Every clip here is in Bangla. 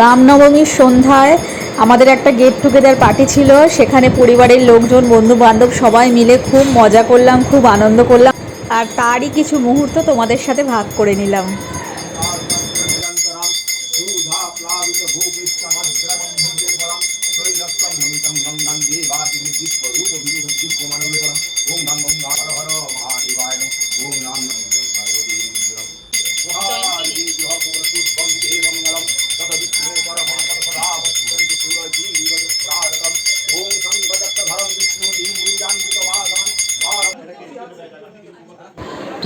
রামনবমীর সন্ধ্যায় আমাদের একটা গেট টুগেদার পার্টি ছিল সেখানে পরিবারের লোকজন বন্ধু বান্ধব সবাই মিলে খুব মজা করলাম খুব আনন্দ করলাম আর তারই কিছু মুহূর্ত তোমাদের সাথে ভাগ করে নিলাম निरन्तरं सुधाप्लावितभूपृष्ठमद्रवं भुजेफलं शैलस्थं नमितं गङ्गं देवादिविद्विष्वरूपविदुद्दिक्वमनुविफलम् ॐ गं गं हर हर महादेवाय नमः ॐ नाम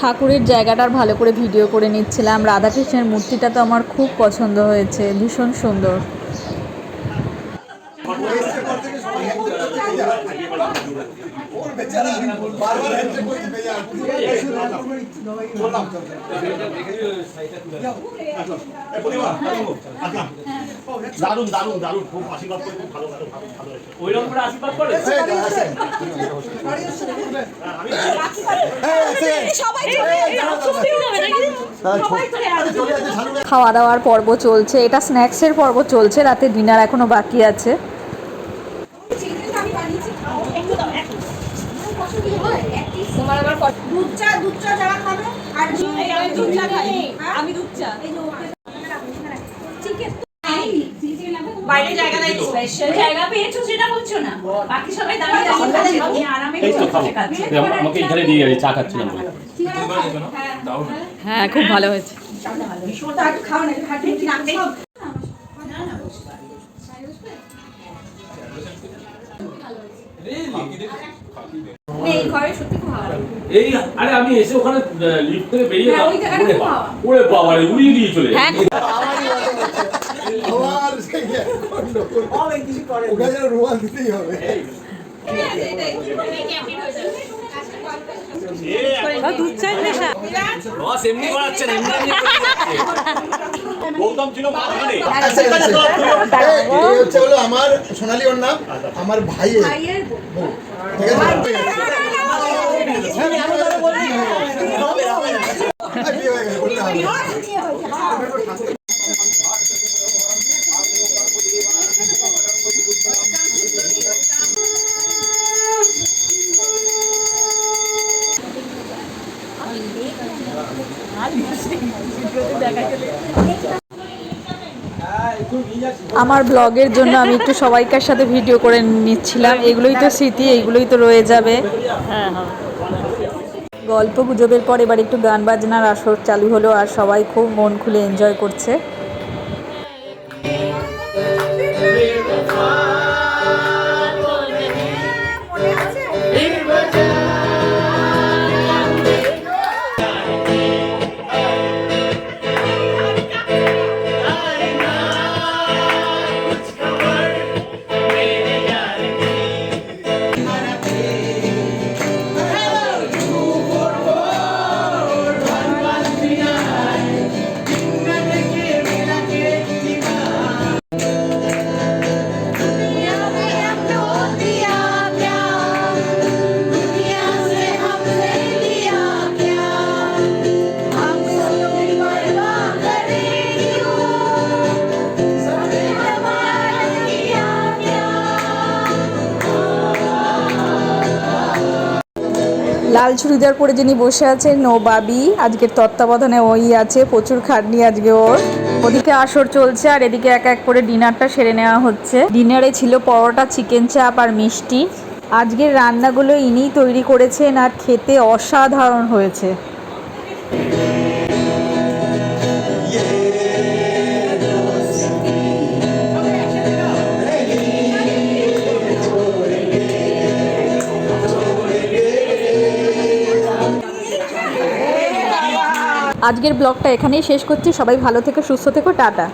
ঠাকুরের জায়গাটার ভালো করে ভিডিও করে নিচ্ছিলাম। রাধাকৃষ্ণের মূর্তিটা তো আমার খুব পছন্দ হয়েছে ভীষণ সুন্দর। দারুণ দারুণ দারুণ। খুব আশীর্বাদ করে খুব ভালো ভালো ভালো ভালো হয়েছে। করে আশীর্বাদ করে খাওয়া দাওয়ার পর্ব চলছে। এটা স্ন্যাক্সের পর্ব চলছে। রাতে ডিনার এখনও বাকি আছে। দুধ চা দুধ চা যারা খাবে আর আমি দুধ চা খাই। আমি দুধ চা। স্পেশাল জায়গা পেয়েছ সেটা বলছো না? বাকি সবাই দাঁড়িয়ে দাঁড়িয়ে আমি আরামে আমাকে এখানে দিয়ে চা খাচ্ছিলাম হ্যাঁ। খুব ভালো হয়েছে। এই আরে আমি এসে ওখানে লিফট থেকে বেরিয়ে হ্যাঁ, ওরে বাবা, উড়িয়ে দিয়ে চলে আচ্ছা। এই, এই হচ্ছে হলো আমার সোনালি ওর নাম আমার ভাইয়ের ভাইয়ের বউ। ঠিক আছে? আমার ব্লগের জন্য আমি একটু সবাইকার সাথে ভিডিও করে নিচ্ছিলাম। এগুলোই তো স্মৃতি, এগুলোই তো রয়ে যাবে। গল্প গুজবের পর এবার একটু গান বাজনার আসর চালু হলো আর সবাই খুব মন খুলে এনজয় করছে। লাল চুড়িদার পরে যিনি বসে আছেন নো বাবি আজকের তত্ত্বাবধানে ওই আছে, প্রচুর খাটনি আজকে ওর। ওদিকে আসর চলছে আর এদিকে এক এক করে ডিনারটা সেরে নেওয়া হচ্ছে। ডিনারে ছিল পরোটা, চিকেন চাপ আর মিষ্টি। আজকের রান্নাগুলো ইনিই তৈরি করেছেন আর খেতে অসাধারণ হয়েছে। আজকের ব্লগটা এখানেই শেষ করছি। সবাই ভালো থেকে সুস্থ থেকো টাটা।